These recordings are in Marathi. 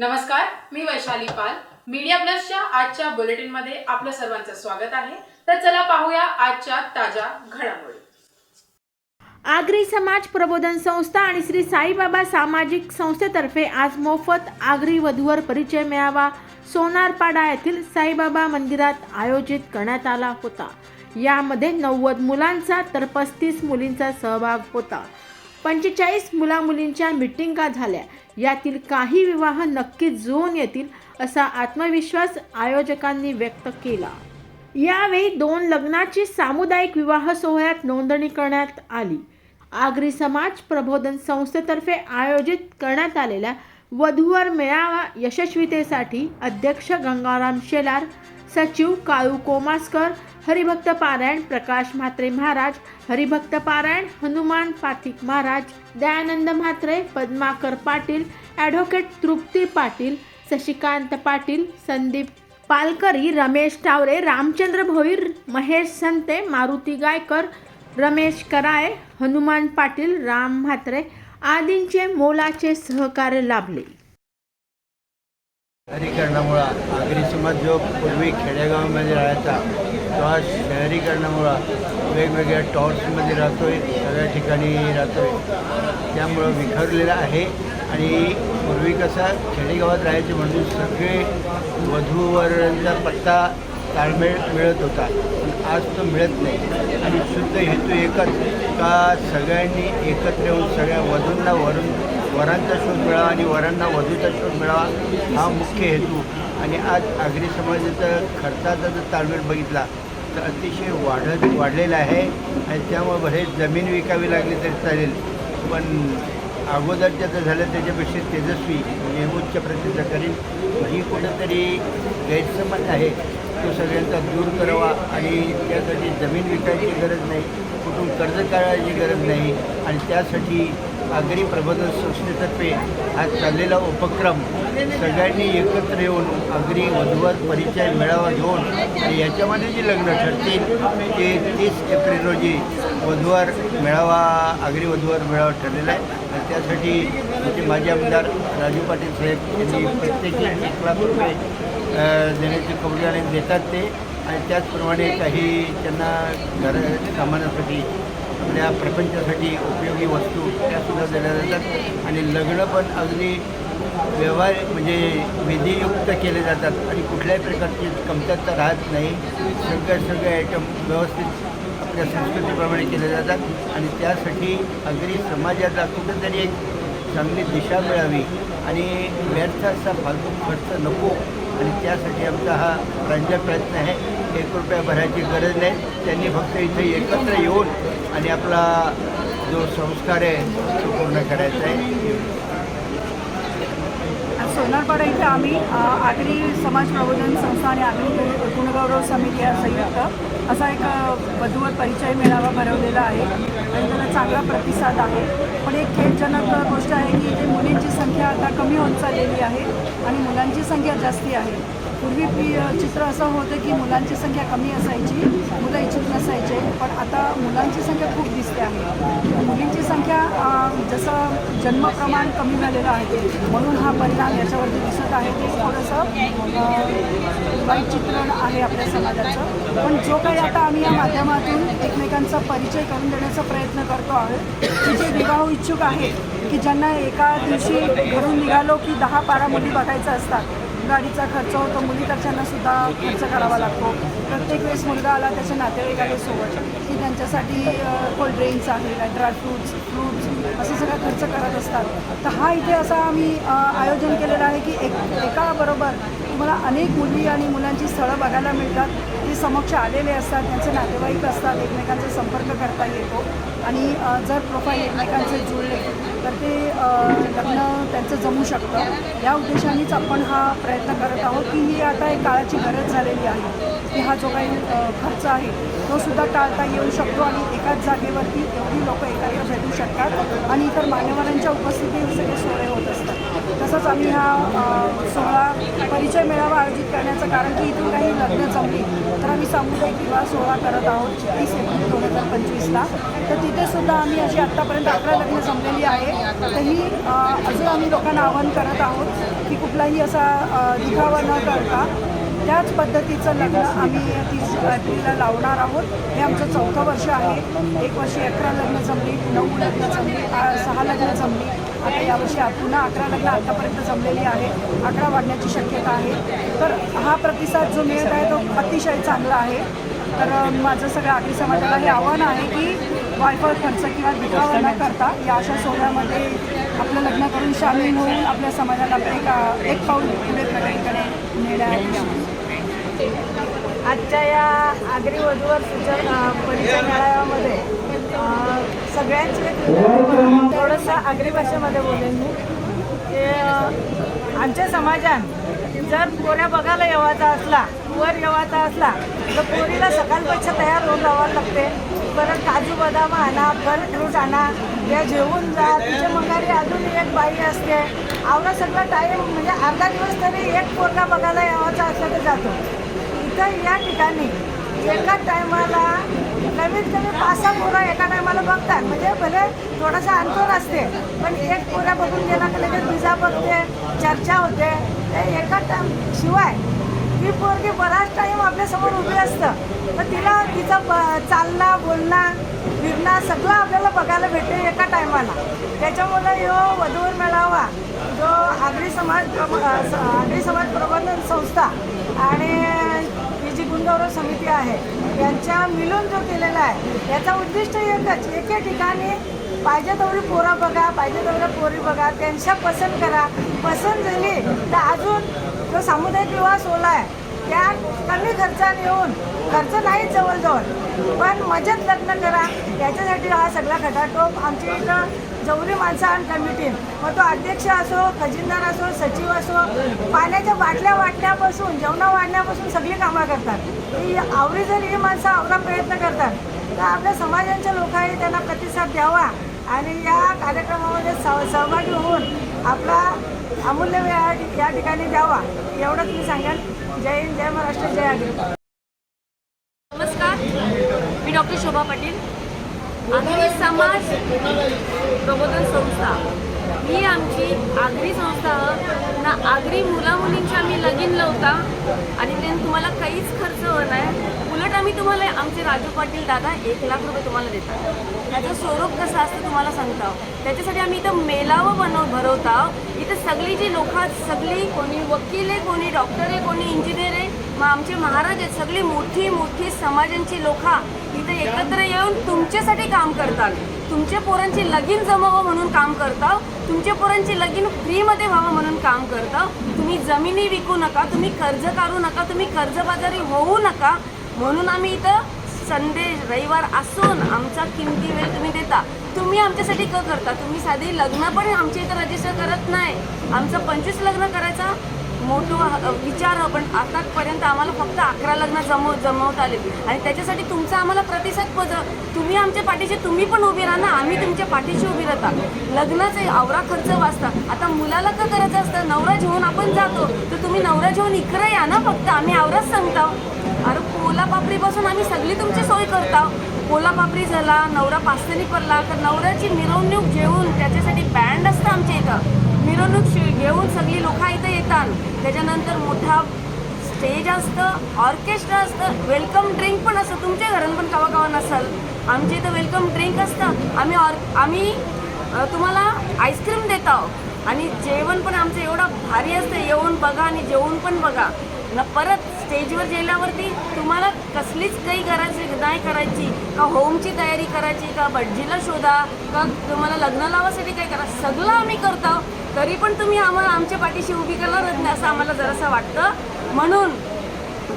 नमस्कार मी वैशाली पाल. मीडिया प्लसच्या आजच्या बुलेटिनमध्ये आपलं सर्वांचं स्वागत आहे. तर चला पाहूया आजच्या ताज्या घडामोडी. आगरी समाज प्रबोधन संस्था आणि श्री साईबाबा सामाजिक संस्थेतर्फे आज मोफत आगरी वधूवर परिचय मेळावा सोनारपाडा येथील साईबाबा मंदिरात आयोजित करण्यात आला होता. यामध्ये नव्वद मुलांचा तर पस्तीस मुलींचा सहभाग होता. पंचेचाळीस मुला मुलींच्या मिटिंगा झाल्या. यातील काही विवाह नक्कीच जुळून येतील असा आत्मविश्वास आयोजकांनी व्यक्त केला. यावेळी दोन लग्नाची सामुदायिक विवाह सोहळ्यात नोंदणी करण्यात आली. आगरी समाज प्रबोधन संस्थेतर्फे आयोजित करण्यात आलेल्या वधूवर मेळावा यशस्वीतेसाठी अध्यक्ष गंगाराम शेलार सचिव काळू कोमासकर हरिभक्त पारायण प्रकाश म्हात्रे महाराज हरिभक्त पारायण हनुमान पाथिक महाराज दयानंद म्हात्रे पद्माकर पाटील ॲडव्होकेट तृप्ती पाटील शशिकांत पाटील संदीप पालकरी रमेश टावरे रामचंद्र भोईर महेश संते मारुती गायकर रमेश कराळे हनुमान पाटील राम म्हात्रे आदींचे मोलाचे सहकार्य लाभले. शहरीकरणामुळं आगरी समाज जो पूर्वी खेडेगावामध्ये राहायचा किंवा आज शहरीकरणामुळं वेगवेगळ्या टॉर्समध्ये आहे सगळ्या ठिकाणी राहतो आहे त्यामुळं विखरलेला आहे. आणि पूर्वी कसं खेडेगावात राहायचे म्हणून सगळे वधूवरांचा पत्ता ताळमेळ मिळत होता. पण आज तो मिळत नाही. आणि शुद्ध हेतू एकच का सगळ्यांनी एकत्र येऊन सगळ्या वधूंना वरून वरांचा शोध मिळावा आणि वरांना वधूचा शोध मिळावा हा मुख्य हेतू. आणि आज आगरी समाजाचा खर्चाचा जर ताळमेळ बघितला अतिशय वाढत वाढलेला आहे आणि त्यामुळे बरेच जमीन विकावी लागली तरी चालेल पण अगोदरच्या जर झालं त्याच्यापेक्षा तेजस्वी म्हणजे प्रसिद्ध. प्रतीचा करीन ही कुठंतरी गैरसमज आहे. तो सगळ्यांचा दूर करावा आणि त्यासाठी जमीन विकायची गरज नाही कुठून कर्ज काढायची गरज नाही आणि त्यासाठी आगरी प्रबोधन संस्थेतर्फे हा चाललेला उपक्रम सगळ्यांनी एकत्र येऊन आगरी वधूवर परिचय मेळावा घेऊन आणि याच्यामध्ये जी लग्न ठरतील ते तीस एप्रिल रोजी वधूवर मेळावा आगरी वधूवर मेळावा ठरलेला आहे. आणि त्यासाठी आमचे माजी आमदार राजू पाटील साहेब यांनी प्रत्येकी एक लाख रुपये देण्याची कबुली देतात ते. आणि त्याचप्रमाणे काही त्यांना घर सामानासाठी आपल्या प्रपंचासाठी उपयोगी वस्तू त्यासुद्धा दिल्या जातात आणि लग्न पण अगदी व्यवहार म्हणजे विधियुक्त केले जातात. आणि कुठल्याही प्रकारची कमतरता राहत नाही. सगळे सगळे आयटम व्यवस्थित आपल्या संस्कृतीप्रमाणे केले जातात. आणि त्यासाठी अगदी समाजाला कुठंतरी एक चांगली दिशा मिळावी. आणि व्यर्थ असा फालतू खर्च नको. आणि त्यासाठी आमचा हा प्रांजळ प्रयत्न आहे. एक रुपया भरायची गरज नाही. त्यांनी फक्त इथे एकत्र येऊन आणि आपला जो संस्कार आहे तो पूर्ण करायचा आहे. सोनारपाडा इथे आम्ही आगरी समाज प्रबोधन संस्था आणि आगरी गुणगौरव समिती या संयुक्त असा एक वधूवर परिचय मेळावा भरवलेला आहे. आणि त्याला चांगला प्रतिसाद आहे. पण एक खेदजनक गोष्ट आहे की इथे मुलींची संख्या आता कमी होत चाललेली आहे आणि मुलांची संख्या जास्ती आहे. पूर्वी चित्र असं होतं की मुलांची संख्या कमी असायची मुलं इच्छुक नसायचे पण आता मुलांची संख्या खूप दिसते आहे. मुलींची संख्या जसं जन्मप्रमाण कमी झालेलं आहे म्हणून हा परिणाम याच्यावरती दिसत आहे. ते थोडंसं वाईट चित्रण आहे आपल्या समाजाचं. पण जो काही आता आम्ही या माध्यमातून एकमेकांचा परिचय करून देण्याचा प्रयत्न करतो आहोत की जे विवाह इच्छुक आहेत की ज्यांना एका दिवशी घरून निघालो की दहा बारा मुली बघायचं असतात गाडीचा खर्च होतो मुलीकडच्यांना सुद्धा खर्च करावा लागतो. प्रत्येक वेळेस मुलगा आला त्याचे नातेवाईक आले सोबत की त्यांच्यासाठी कोल्ड ड्रिंक्स आहे ड्रायफ्रूट्स फ्रूट्स असं सगळं खर्च करत असतात. तर हा इथे असा आम्ही आयोजन केलेलं आहे की एक एकाबरोबर तुम्हाला अनेक मुली आणि मुलांची स्थळं बघायला मिळतात. ते समक्ष आलेले असतात त्यांचे नातेवाईक असतात एकमेकांचा संपर्क करता येतो. आणि जर प्रोफाईल एकमेकांचे जुळले तर ते लग्न त्यांचं जमू शकतं. या उद्देशानेच आपण हा प्रयत्न करत आहोत की ही आता एक काळाची गरज झालेली आहे. की हा जो काही खर्च आहे तो सुद्धा टाळता येऊ शकतो आणि एकाच जागेवरती एवढी लोक एकत्र भेटू शकतात आणि इतर मान्यवरांच्या उपस्थितीत सगळे सोहळे होत असतात. तसंच आम्ही हा सोहळा परिचय मेळावा आयोजित करण्याचं कारण की इथून काही लग्न जमली तर आम्ही सामुदायिक विवाह सोहळा करत आहोत तीस एप्रिल दोन हजार पंचवीसला. तर तिथे सुद्धा आम्ही अशी आत्तापर्यंत अकरा लग्न जमलेली आहे. तरी अजून आम्ही लोकांना आवाहन करत आहोत की कुठलाही असा दिखावा न करता त्याच पद्धतीचं लग्न आम्ही तीस एप्रिलला लावणार आहोत. हे आमचं चौथं वर्ष आहे. एक वर्षी अकरा लग्न जमली नऊ लग्न जमली सहा लग्न जमली. आता यावर्षी पुन्हा अकरा लग्न आत्तापर्यंत जमलेली आहे. अकरा वाढण्याची शक्यता आहे. तर हा प्रतिसाद जो मिळत आहे तो अतिशय चांगला आहे. तर माझं सगळं आगरी समाजाला हे आव्हान आहे की वायफळ खर्च किंवा दिखावा न करता या अशा सोहळ्यामध्ये आपलं लग्न करून सामील होऊन आपल्या समाजाला एक एक पाऊल पुढे प्रगतीकडे नेण्यात आजच्या या आगरी वधूवर सूचन परिचय मेळाव्यामध्ये सगळ्यांचे थोडंसं आगरी भाषेमध्ये बोलेन मी. ते आमच्या समाजात जर पोऱ्या बघायला येवायचा असला वर येवायचा असला तर पोरीला सकाळपेक्षा तयार होऊन जावं लागते. परत काजू बदाम आणा फल फ्रूट आणा या जेवून जा. तिच्या मगारी अजून एक बाई असते. आवडा सगळा टाईम म्हणजे अर्धा दिवस तरी एक पोरगा बघायला यावाचा असला तर जातो. इथं या ठिकाणी एका टायमाला कमीत कमी पाच सहा पोरं एका टायमाला बघतात. म्हणजे भले थोडासा अंतर असते पण एक पोऱ्या बघून गेला की लगेच विजा बघते चर्चा होते. ते एका टाइम शिवाय ही पोरगी बराच टाईम आपल्यासमोर उभी असतं. तर तिला तिचं ब चालणं बोलणं फिरणं सगळं आपल्याला बघायला भेटते एका टायमाला. त्याच्यामुळं यो वधूवर मेळावा जो आगरी समाज प्रब- आगरी समाज प्रबंधन संस्था आणि ही जी गुणगौरव समिती आहे यांच्या मिळून जो केलेला आहे याचा उद्दिष्ट एकच एके ठिकाणी पाहिजे तेवढी पोरं बघा पाहिजे तेवढ्या पोरी बघा त्यांच्या पसंत करा. पसंत झाली तर अजून जो सामुदायिक विवाह सोहळा आहे त्या कमी खर्चाने येऊन खर्च नाही जवळजवळ पण मजेत लग्न करा. याच्यासाठी हा सगळा खटाटोप आमच्या इथं जवळी माणसं आणि कमिटी मग तो अध्यक्ष असो खजिनदार असो सचिव असो पाण्याच्या बाटल्या वाटण्यापासून जेवणा वाढण्यापासून सगळी कामं करतात. ही आवडी जर ही माणसं आवडा प्रयत्न करतात तर आपल्या समाजांच्या लोकांनी त्यांना प्रतिसाद द्यावा आणि या कार्यक्रमामध्ये सह सहभागी होऊन आपला अमूल्य वेळ या- ठिकाणी द्यावा. एवढंच मी सांगेन. जय हिंद जय महाराष्ट्र जय आगरी नमस्कार. मी डॉक्टर शोभा पाटील. आगरी समाज प्रबोधन संस्था ही आमची आगरी संस्था ना आगरी मुला आम्ही लगीन लावता आणि ते तुम्हाला काहीच खर्च होणार नाही. उलट आम्ही तुम्हाला आमचे राजू पाटील दादा एक लाख रुपये तुम्हाला देतात. त्याचं स्वरूप कसं असतं तुम्हाला सांगता त्याच्यासाठी आम्ही इथं मेलावं बनव भरवता इथं सगळी जी लोक आहेत सगळी कोणी वकील आहे कोणी डॉक्टर आहे कोणी इंजिनियर आहे मग आमचे महाराज आहेत सगळी मोठी मोठी समाजांची लोक ते एकत्र येऊन तुमच्यासाठी काम करतात. तुमच्या पोरांची लगीन जमावं म्हणून काम करता. तुमच्या पोरांची लगीन फ्रीमध्ये व्हावं म्हणून काम करता. तुम्ही जमिनी विकू नका तुम्ही कर्ज काढू नका तुम्ही कर्जबाजारी होऊ नका. म्हणून आम्ही इथं संडे रविवार असून आमचा किमती वेळ तुम्ही देता. तुम्ही आमच्यासाठी क करता. तुम्ही साधी लग्न पण आमच्या इथं रजिस्टर करत नाही. आमचं पंचवीस लग्न करायचा. मोठं विचार पण आतापर्यंत आम्हाला फक्त अकरा लग्न जमव जमवता आले. आणि त्याच्यासाठी तुमचा आम्हाला प्रतिसाद पद तुम्ही आमच्या पाठीशी तुम्ही पण उभी राहा ना. आम्ही तुमच्या पाठीशी उभी राहता. लग्नाचे आवरा खर्च वाचता. आता मुलाला का करायचं असतं. नवरा घेऊन आपण जातो. तर तुम्ही नवरा घेऊन इकडे या ना फक्त. आम्ही आवराच सांगतो. अरे पोला पापरीपासून आम्ही सगळी तुमची सोय करता. पोला पापरी झाला नवरा पास्तनी पडला. तर नवऱ्याची मिरवणूक घेऊन त्याच्यासाठी बँड असतं आमच्या इथं. मिरवणूक घेऊन सगळी लोक इथं येतात. त्याच्यानंतर मोठा स्टेज असतं ऑर्केस्ट्रा असतं वेलकम ड्रिंक पण असतं. तुमच्या घरात पण कवा कवा नसेल. आमच्या इथं वेलकम ड्रिंक असतं. आम्ही ऑर आम्ही तुम्हाला आईस्क्रीम देत आहोत. आणि जेवण पण आमचं एवढं भारी असतं. येऊन बघा आणि जेवून पण बघा. न परत स्टेजवर गेल्यावरती तुम्हाला कसलीच काही करायची नाही करायची. का होमची तयारी करायची का भटजीला शोधा का तुम्हाला लग्न लावासाठी काय करा सगळं आम्ही करतो. तरी पण तुम्ही आम्हाला आमच्या पाठीशी उभी करणारच नाही असं आम्हाला जरासं वाटतं. म्हणून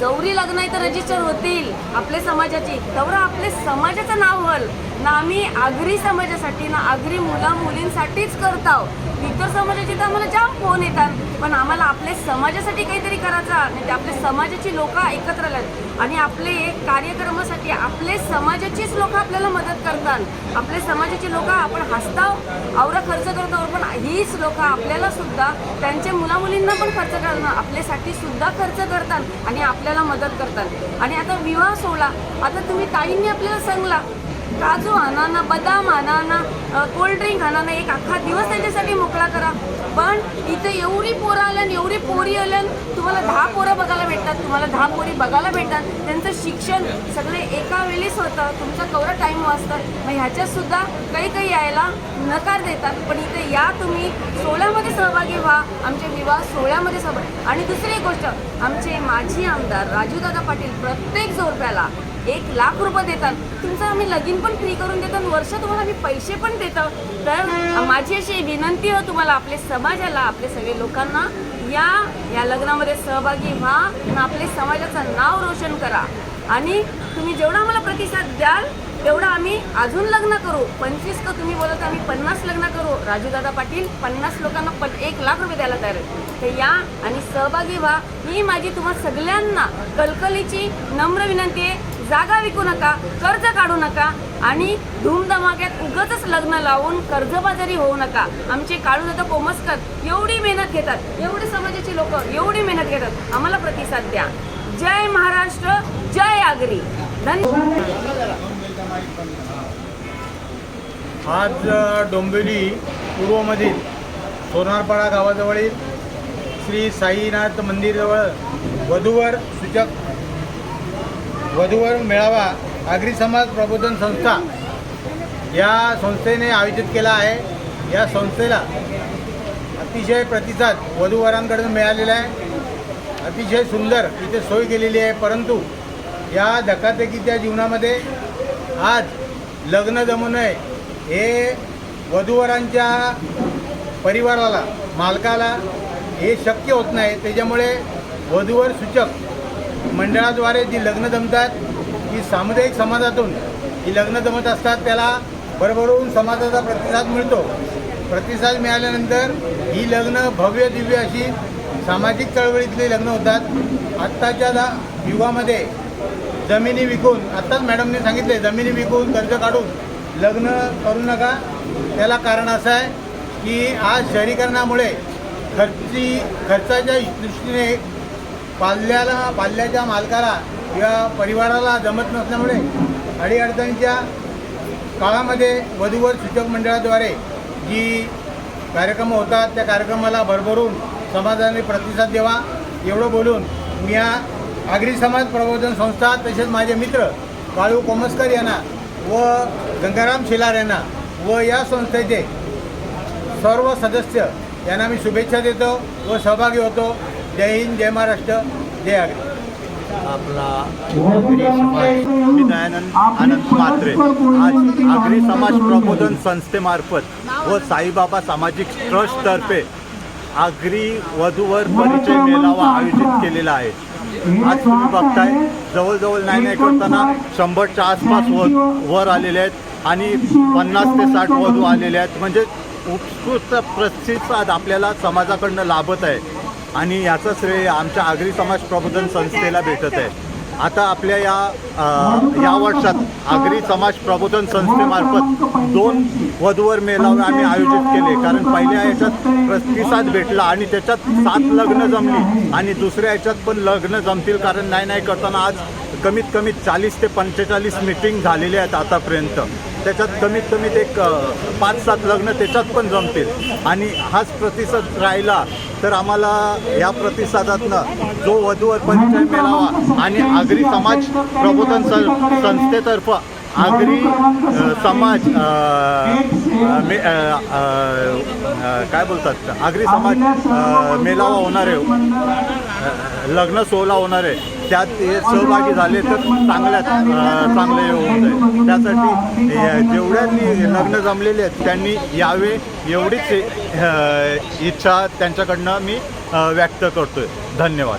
जवरी लग्न तर रजिस्टर होतील आपल्या समाजाची. तेवढं आपले समाजाचं नाव होईल ना आम्ही आगरी समाजासाठी ना आगरी मुला मुलींसाठीच करत आहोत. इतर समाजाचे तर आम्हाला जाम फोन येतात. पण आम्हाला आपल्या समाजासाठी काहीतरी करायचं आणि ते आपल्या समाजाची लोक एकत्र आल्यात. आणि आपले कार्यक्रमासाठी आपले समाजाचीच लोक आपल्याला मदत करतात. आपले समाजाची लोक आपण हसताव आवरा खर्च करतो पण हीच लोक आपल्याला सुद्धा त्यांच्या मुलामुलींना पण खर्च करतात आपल्यासाठी सुद्धा खर्च करतात आणि आपल्याला मदत करतात. आणि आता विवाह सोहळा. आता तुम्ही ताईंनी आपल्याला सांगला काजू आणा ना बदाम आणा ना कोल्ड्रिंक आणा ना एक अख्खा दिवस त्यांच्यासाठी मोकळा करा. पण इथे एवढी पोरं आल्या आणि एवढी पोरी आल्या तुम्हाला दहा पोरं बघायला भेटतात तुम्हाला दहा पोरी बघायला भेटतात. त्यांचं शिक्षण सगळे एका वेळेस होतं तुमचा कवरा टाईम वाजतं मग ह्याच्यातसुद्धा काही काही यायला नकार देतात. पण इथे या तुम्ही सोहळ्यामध्ये सहभागी व्हा आमच्या विवाह सोहळ्यामध्ये सहभागी आणि दुसरी गोष्ट आमचे माजी आमदार राजूदादा पाटील प्रत्येक जोरप्याला एक लाख रुपये देतात. तुमचं आम्ही लगीन पण फ्री करून देतो वर्ष तुम्हाला आम्ही पैसे पण देतो. तर माझी अशी विनंती आहे तुम्हाला आपल्या समाजाला आपल्या सगळे लोकांना या या लग्नामध्ये सहभागी व्हा आणि आपले समाजाचं नाव रोशन करा. आणि तुम्ही जेवढा आम्हाला प्रतिसाद द्याल तेवढं आम्ही अजून लग्न करू. पंचवीस का तुम्ही बोलत आम्ही पन्नास लग्न करू. राजूदादा पाटील पन्नास लोकांना पण एक लाख रुपये द्यायला तयार तर या आणि सहभागी व्हा. ही माझी तुम्हा सगळ्यांना कलकलीची नम्र विनंती आहे. जागा विकू नका कर्ज काढू नका आणि धूमधमाक्यात उगतच लग्न लावून कर्जबाजारी होऊ नका. आमचे काळू दादा कोमसकर एवढी मेहनत घेतात एवढे समाजाची लोक एवढी मेहनत घेतात. आम्हाला प्रतिसाद द्या. जय महाराष्ट्र जय आगरी. धन्यवाद आज डोंबिवली पूर्वमधील सोनारपाडा गावाजवळील श्री साईनाथ मंदिरजवळ वधूवर सूचक वधूवर मेळावा आगरी समाज प्रबोधन संस्था या संस्थेने आयोजित केला आहे. या संस्थेला अतिशय प्रतिसाद वधूवरांकडून मिळालेला आहे. अतिशय सुंदर इथे सोय केलेली आहे. परंतु या धकाधकीच्या जीवनामध्ये आज लग्न जमू नये हे वधूवरांच्या परिवाराला मालकाला हे शक्य होत नाही. त्याच्यामुळे वधूवर सूचक मंडळाद्वारे जी लग्न जमतात ही सामुदायिक समाजातून जी लग्न जमत असतात त्याला भरभरून समाजाचा प्रतिसाद मिळतो. प्रतिसाद मिळाल्यानंतर ही लग्न भव्य दिव्य अशी सामाजिक चळवळीतली लग्न होतात. आत्ताच्या दा युगामध्ये जमिनी विकून आत्ताच मॅडमने सांगितले जमिनी विकून कर्ज काढून लग्न करू नका. त्याला कारण असं आहे की आज शहरीकरणामुळे खर्ची खर्चाच्या दृष्टीने पाल्याला पाल्याच्या मालकाला किंवा परिवाराला जमत नसल्यामुळे अडीअडचणीच्या काळामध्ये वधूवर सूचक मंडळाद्वारे जी कार्यक्रम होतात त्या कार्यक्रमाला भरभरून समाजाने प्रतिसाद द्यावा. एवढं बोलून मी या आगरी समाज प्रबोधन संस्था तसेच माझे मित्र काळू कोमस्कर यांना व गंगाराम शेलार यांना व या संस्थेचे सर्व सदस्य यांना मी शुभेच्छा देतो व सहभागी होतो. जय हिंद जय महाराष्ट्र जय आगरी. आपला मी दयानंद आनंद म्हात्रे. आज आगरी समाज प्रबोधन संस्थेमार्फत व साईबाबा सामाजिक ट्रस्टतर्फे आगरी वधूवर परिचय मेळावा आयोजित केलेला आहे. आज तुम्ही बघताय जवळजवळ नाही नाही करताना शंभरच्या आसपास व वर आलेले आहेत आणि पन्नास ते साठ वधू आलेले आहेत. म्हणजे उत्कृष्ट प्रतिसाद आपल्याला समाजाकडनं लाभत आहे. आणि याचं श्रेय आमच्या आगरी समाज प्रबोधन संस्थेला भेटत आहे. आता आपल्या या या वर्षात आगरी समाज प्रबोधन संस्थेमार्फत दोन वधूवर मेळावे आम्ही आयोजित केले. कारण पहिल्या याच्यात प्रतिसाद भेटला आणि त्याच्यात सात लग्न जमली आणि दुसऱ्या याच्यात पण लग्न जमतील कारण नाही नाही करताना आज कमीत कमी चाळीस ते पंचेचाळीस मीटिंग झालेले आहेत आतापर्यंत. त्याच्यात कमीत कमीत एक पाच सात लग्न त्याच्यात पण जमतील. आणि हाच प्रतिसाद राहिला तर आम्हाला या प्रतिसादातनं जो वधूवर परिचय मिळावा आणि आगरी समाज प्रबोधन सं संस्थेतर्फे आगरी समाज काय बोलतात? आगरी समाज अ, मेळावा होणार आहे लग्न सोहळा होणार आहे त्यात हे सहभागी झाले तर चांगल्यात चांगले होऊन जाईल त्यासाठी जेवढ्यांनी लग्न जमलेले आहेत त्यांनी यावे एवढीच इच्छा त्यांच्याकडनं मी व्यक्त करतोय. धन्यवाद.